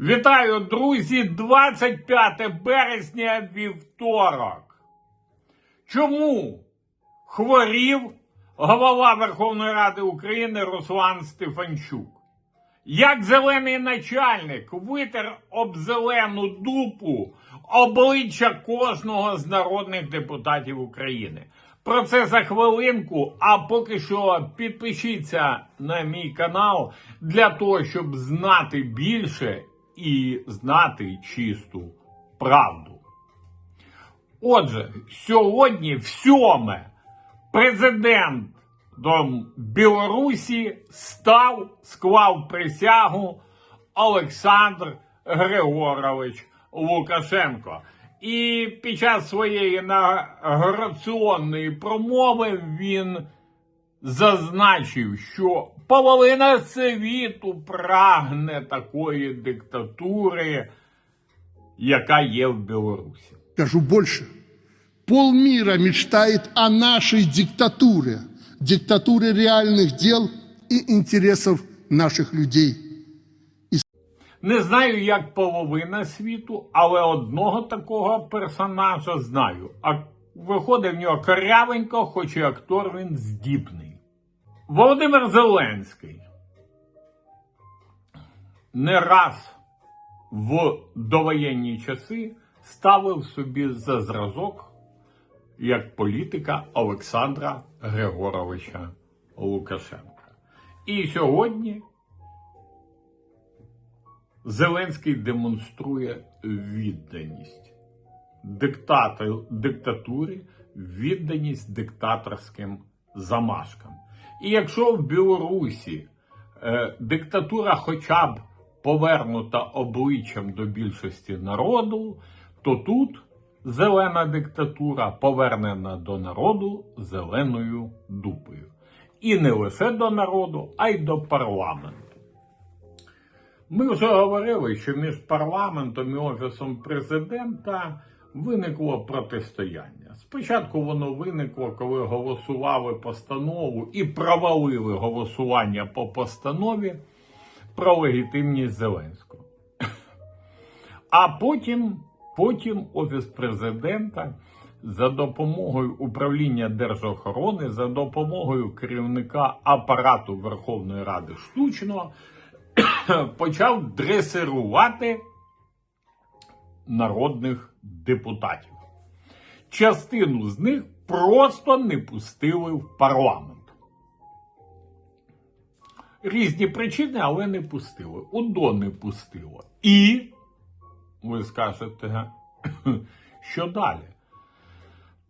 Вітаю, друзі! 25 березня вівторок. Чому хворів голова Верховної Ради України Руслан Стефанчук? Як зелений начальник витер об зелену дупу обличчя кожного з народних депутатів України. Про це за хвилинку. А поки що підпишіться на мій канал для того, щоб знати більше і знати чисту правду. Отже, сьогодні в сьоме президент Білорусі став, склав присягу Олександр Григорович Лукашенко. І під час своєї інаугураційної промови він зазначив, що половина світу прагне такої диктатури, яка є в Білорусі. Скажу больше. Полмира мечтает о нашей диктатуре. Диктатуре реальных дел и интересов наших людей. Не знаю, як половина світу, але одного такого персонажа знаю. А виходить в нього корявенько, хоч і актор він здібний. Володимир Зеленський не раз в довоєнні часи ставив собі за зразок як політика Олександра Григоровича Лукашенка. І сьогодні Зеленський демонструє відданість диктату- диктатурі, відданість диктаторським замашкам. І якщо в Білорусі е, диктатура хоча б повернута обличчям до більшості народу, то тут зелена диктатура повернена до народу зеленою дупою. І не лише до народу, а й до парламенту. Ми вже говорили, що між парламентом і офісом президента виникло протистояння. Спочатку воно виникло, коли голосували постанову і провалили голосування по постанові про легітимність Зеленського. А потім, потім офіс президента за допомогою управління держохорони, за допомогою керівника апарату Верховної Ради штучно почав дресирувати народних депутатів. Частину з них просто не пустили в парламент. Різні причини, але не пустили. УДО не пустило. І, ви скажете, що далі?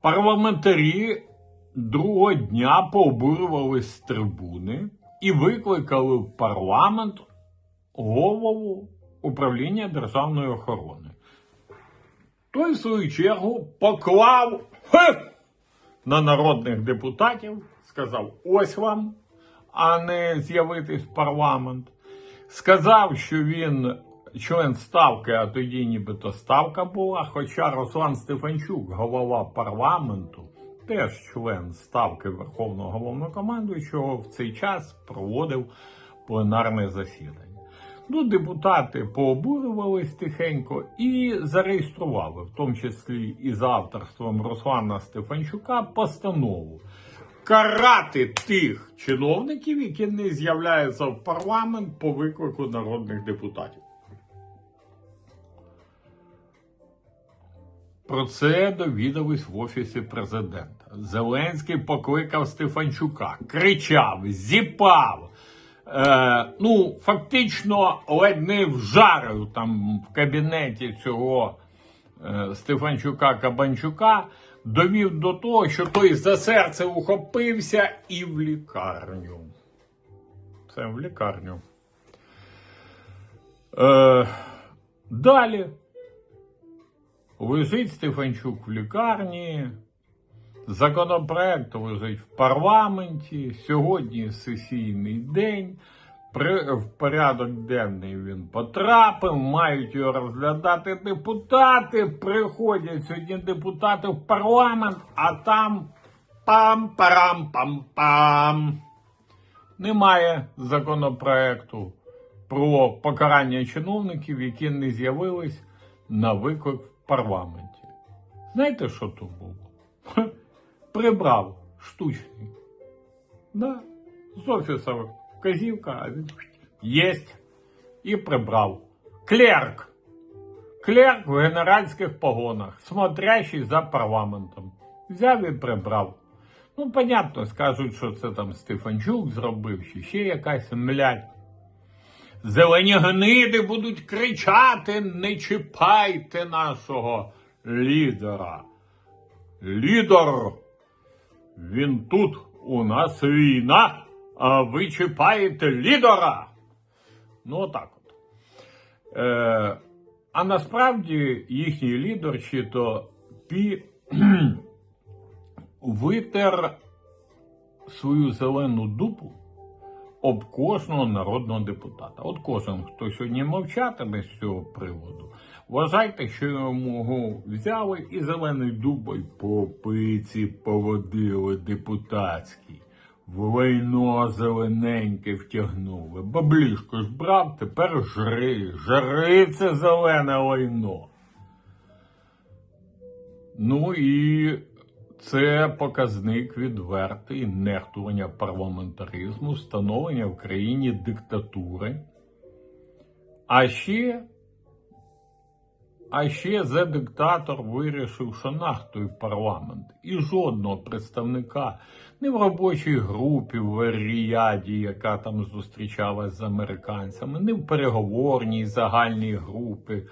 Парламентарі другого дня пообурювались з трибуни і викликали в парламент голову управління державної охорони. Той, в свою чергу, поклав «Хе!» на народних депутатів, сказав: ось вам, а не з'явитись в парламент. Сказав, що він член ставки, а тоді нібито ставка була. Хоча Руслан Стефанчук, голова парламенту, теж член ставки Верховного головнокомандуючого, в цей час проводив пленарне засідання. Ну, депутати пообурювались тихенько і зареєстрували, в тому числі і за авторством Руслана Стефанчука, постанову карати тих чиновників, які не з'являються в парламент по виклику народних депутатів. Про це довідались в офісі президента. Зеленський покликав Стефанчука, кричав, зіпав. Е, ну, фактично, ледь не вжарив там в кабінеті цього е, Стефанчука Кабанчука, довів до того, що той за серце ухопився і в лікарню. Це в лікарню. Е, далі. Лежить Стефанчук в лікарні. Законопроект лежить в парламенті. Сьогодні сесійний день. При, в порядок денний він потрапив. Мають його розглядати депутати. Приходять сьогодні депутати в парламент, а там пам-парам-пам-пам. Немає законопроекту про покарання чиновників, які не з'явились на виклик в парламенті. Знаєте, що то було? Прибрав штучний. Да, з офісу вказівка, а він єсть і прибрав. Клерк. Клерк в генеральських погонах, смотрящий за парламентом. Взяв і прибрав. Ну, понятно, скажуть, що це там Стефанчук зробив, чи ще якась млядь. Зелені гниди будуть кричати: не чіпайте нашого лідера. Лідер, він тут, у нас війна, а ви чіпаєте лідера. Ну, отак от. Е, а насправді їхній лідер чи то пі витер свою зелену дупу об кожного народного депутата. От кожен, хто сьогодні мовчатиме з цього приводу, вважайте, що йому взяли і зеленою дубою по пиці поводили депутатській. В лайно зелененьке втягнули. Баблішко ж брав, тепер жри, жри це зелене лайно. Ну і це показник відвертий нехтування парламентаризму, встановлення в країні диктатури. А ще, а ще за диктатор вирішив, що нахтує парламент. І жодного представника не в робочій групі в Ріяді, яка там зустрічалась з американцями, не в переговорній загальній групі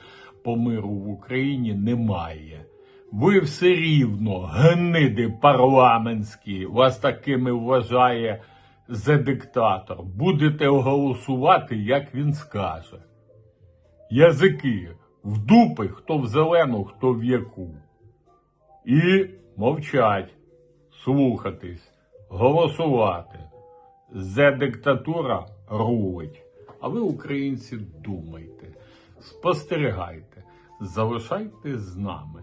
по миру в Україні немає. Ви все рівно, гниди парламентські, вас такими вважає за диктатор. Будете голосувати, як він скаже. Язики в дупи, хто в зелену, хто в яку. І мовчать, слухатись, голосувати. За диктатура рулить. А ви, українці, думайте, спостерігайте, залишайтесь з нами.